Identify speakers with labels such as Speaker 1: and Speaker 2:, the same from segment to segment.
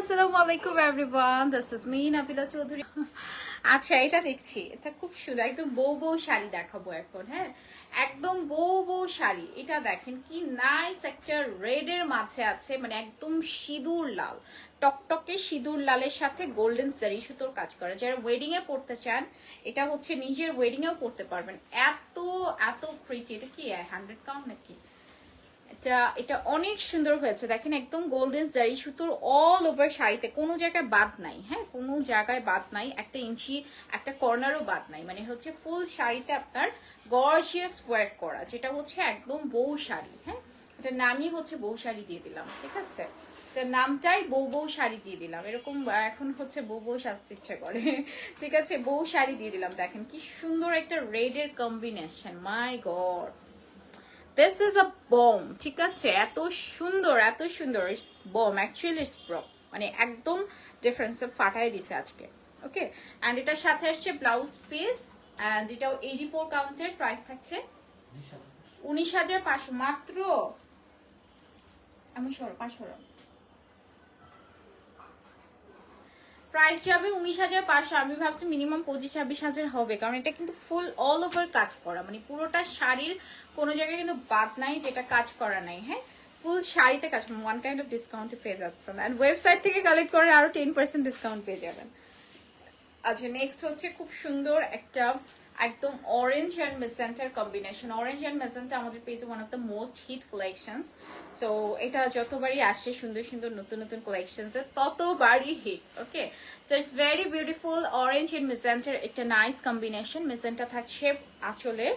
Speaker 1: আসসালামু আলাইকুম everyone this is me Nabila Chowdhury আচ্ছা এটা দেখছি। এটা খুব সুন্দর। একদম বউ বউ শাড়ি দেখাবো এখন হ্যাঁ? একদম বউ বউ শাড়ি। এটা দেখেন কি নাইস একটা রেড এর মাঝে আছে মানে একদম সিঁদুর লাল। টকটকে সিঁদুর লালের সাথে গোল্ডেন জারি সুতোর কাজ করে। যারা ওয়েডিং এ পড়তে চান, এটা হচ্ছে নিজের ওয়েডিং এও পড়তে পারবেন। এত এত প্রিটি এটা কি হান্ড্রেড কাউন্ট নাকি? এটা এটা অনেক সুন্দর হয়েছে। দেখেন একদম গোল্ডেন জারি সুতোর অল ওভার শাড়িতে। কোনো জায়গায় বাদ নাই হ্যাঁ? কোনো জায়গায় বাদ নাই, একটা ইঞ্চি, একটা কর্নারও বাদ নাই। মানে হচ্ছে ফুল শাড়িতে আপনার গর্জিয়াস ওয়ার্ক করা, যেটা হচ্ছে একদম বউ শাড়ি হ্যাঁ? এটা নামই হচ্ছে বউ শাড়ি দিয়ে দিলাম, ঠিক আছে? এটার নামটাই বউ বউ শাড়ি দিয়ে দিলাম। এরকম এখন হচ্ছে বউ বউ সাজতে ইচ্ছে করে, ঠিক আছে? বউ শাড়ি দিয়ে দিলাম। দেখেন কি সুন্দর একটা রেডের combination my god this is a bomb ঠিক আছে? এত সুন্দর এত সুন্দর। বম অ্যাকচুয়ালি বম মানে একদম ডিফারেন্স ফাটাই দিছে আজকে ওকে অ্যান্ড এটার সাথে আসছে ব্লাউজ পিস অ্যান্ড এটাও এইটি ফোর কাউন্টের প্রাইস থাকছে উনিশ হাজার পাঁচশো। মাত্র? আমি সর, পাঁচশো। প্রাইস যাবে উনিশ হাজার, পাঁচশো। আমি ভাবছি মিনিমাম পঁচিশ ছাব্বিশ হাজার হবে, কারণ এটা কিন্তু ফুল অল ওভার কাজ করা। মানে পুরোটা শাড়ির কোনো জায়গায় কিন্তু বাদ নাই যেটা কাজ করা নাই হ্যাঁ? ফুল শাড়িতে কাজ ওয়ান কাইন্ড অফ ডিসকাউন্টে পেয়ে যাচ্ছেন। অ্যান্ড ওয়েবসাইট থেকে কালেক্ট করে আরও টেন পার্সেন্ট ডিসকাউন্ট পেয়ে যাবেন। আচ্ছা নেক্সট হচ্ছে খুব সুন্দর একটা একদম orange and magenta combination orange and magenta আমাদের পেয়েছে one of the most hit collections so এটা যতবারই আসে, সুন্দর সুন্দর, নতুন নতুন কালেকশনস ততবারই hit okay so it's very beautiful orange and magenta একটা নাইস কম্বিনেশন মেসেন্টা থাকছে আঁচলে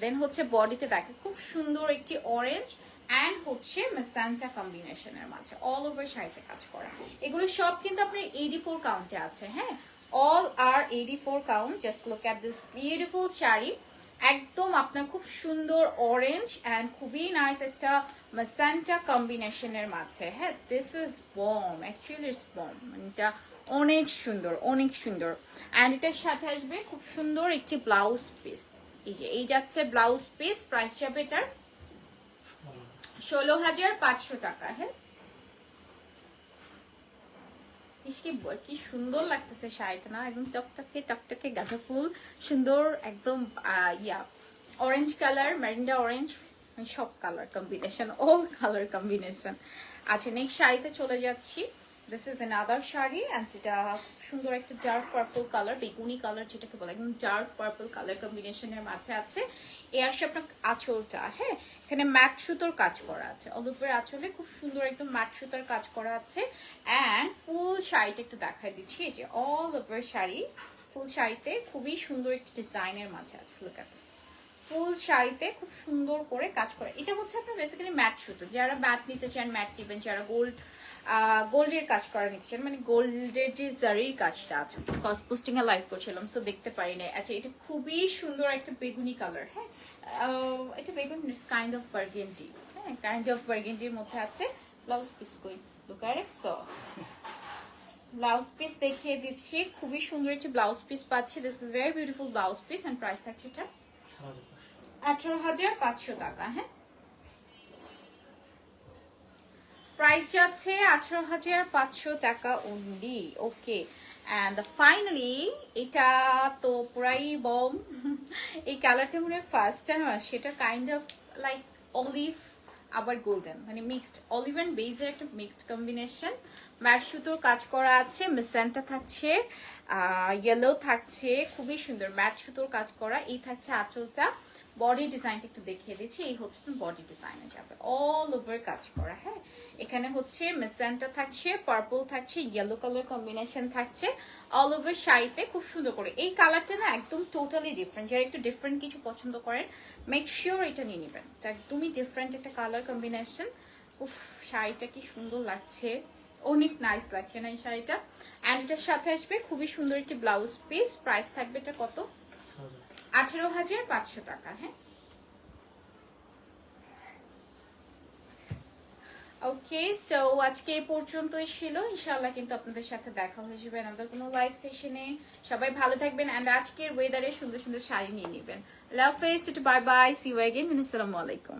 Speaker 1: দেন হচ্ছে বডিতে দেখে, খুব সুন্দর একটি অরেঞ্জ অ্যান্ড হচ্ছে মেসান্টা কম্বিনেশনের মাঝে অল ওভার শাড়িতে কাজ করা। এগুলো সব কিন্তু আপনার এইটি ফোর কাউন্টে আছে হ্যাঁ? আর eighty four count just look at this beautiful sari একদম আপনার খুব সুন্দর অরেঞ্জ অ্যান্ড খুবই নাইস একটা মেসান্টা কম্বিনেশনের মাঝে। হ্যাঁ this is bomb actually it's bomb এটা অনেক সুন্দর অনেক সুন্দর। অ্যান্ড এটার সাথে আসবে খুব সুন্দর একটি ব্লাউজ পিস এই যে, এই যাচ্ছে ব্লাউজ পিস প্রাইস যাবে এটার ষোলো হাজার পাঁচশো টাকা। হ্যাঁ কি কি সুন্দর লাগতেছে শাড়িটা না? একদম টকটকে টকটকে গাঁদা ফুল, সুন্দর, একদম yeah orange colour Mirinda orange সব colour combination all colour combination আচ্ছা নেক্সট শাড়িতে চলে যাচ্ছি। This is other sari and খুব সুন্দর একটা ডার্ক পার্পল কালার বেগুনি কালার যেটাকে বলে, একদম ডার্ক পার্পল কালার কম্বিনেশনের মাঝে আছে। এ আসছে আপনার আঁচলটা হ্যাঁ? এখানে ম্যাট সুতোর কাজ করা আছে। অলিভের আঁচলে খুব সুন্দর একদম ম্যাট সুতোর কাজ করা আছে। অ্যান্ড ফুল শাড়িটা একটু দেখাই দিচ্ছি, এই যে অল ওভার শাড়ি। ফুল শাড়িতে খুবই সুন্দর একটি ডিজাইনের মাঝে আছে লুক ফুল শাড়িতে খুব সুন্দর করে কাজ করে। এটা হচ্ছে আপনার বেসিক্যালি ম্যাট সুতো। যারা ম্যাট নিতে চান ম্যাট নেবেন, যারা গোল্ড গোল্ডের কাজ করা নিতে চান মানে গোল্ডের যে জারির কাজটা আছে কস পোস্টিং এ লাইভ করছিলাম সো দেখতে পারি না আচ্ছা এটা খুবই সুন্দর একটা বেগুনি কালার হ্যাঁ? এটা বেগুন কাইন্ড অফ বার্গেন্ডি হ্যাঁ? কাইন্ড অফ বার্গেন্ডির মধ্যে আছে ব্লাউজ পিস কই লুকায় রাখছো ব্লাউজ পিস দেখিয়ে দিচ্ছি খুবই সুন্দর একটি ব্লাউজ পিস পাচ্ছি this is very beautiful blouse piece and price থাকছে এটা আঠারো হাজার পাঁচশো টাকা হ্যাঁ? প্রাইস যাচ্ছে আঠারো হাজার পাঁচশো টাকা অনলি ওকে অ্যান্ড ফাইনালি এটা তো পুরাই বম এই কালারটা মনে হয় ফার্স্ট টাইম সেটা কাইন্ড অফ লাইক অলিভ আবার গোল্ডেন মানে মিক্সড অলিভ অ্যান্ড বেজের একটা মিক্সড কম্বিনেশন ম্যাট সুতোর কাজ করা আছে মিসেন্টা থাকছে ইয়েলো থাকছে, খুবই সুন্দর ম্যাট সুতোর কাজ করা, এই থাকছে আঁচলটা। বডি ডিজাইনটা একটু দেখিয়ে দিচ্ছি। এই হচ্ছে বডি ডিজাইনে যাবে। অল ওভার কাজ করা হ্যাঁ? এখানে হচ্ছে মেসেন্টা থাকছে পার্পল থাকছে ইয়েলো কালার কম্বিনেশন থাকছে। অল ওভার শাড়িতে খুব সুন্দর করে। এই কালারটা না একদম টোটালি ডিফারেন্ট যারা একটু ডিফারেন্ট কিছু পছন্দ করেন মেক শিওর এটা নিয়ে নেবেন। এটা একদমই ডিফারেন্ট একটা কালার কম্বিনেশন উফ, শাড়িটা কি সুন্দর লাগছে। অনেক নাইস লাগছে না এই শাড়িটা? অ্যান্ড এটার সাথে আসবে খুবই সুন্দর একটি ব্লাউজ পিস প্রাইস থাকবে এটা কত? আঠেরো হাজার পাঁচশো টাকা হ্যাঁ? ওকে সো আজকে এই পর্যন্তই ছিল। ইনশাআল্লাহ কিন্তু আপনাদের সাথে দেখা হয়ে যাবে আমাদের কোনো লাইভ সেশনে সবাই ভালো থাকবেন অ্যান্ড আজকের ওয়েদারে সুন্দর সুন্দর শাড়ি নিয়ে নেবেন। Love face bye bye see you আসসালামু আলাইকুম।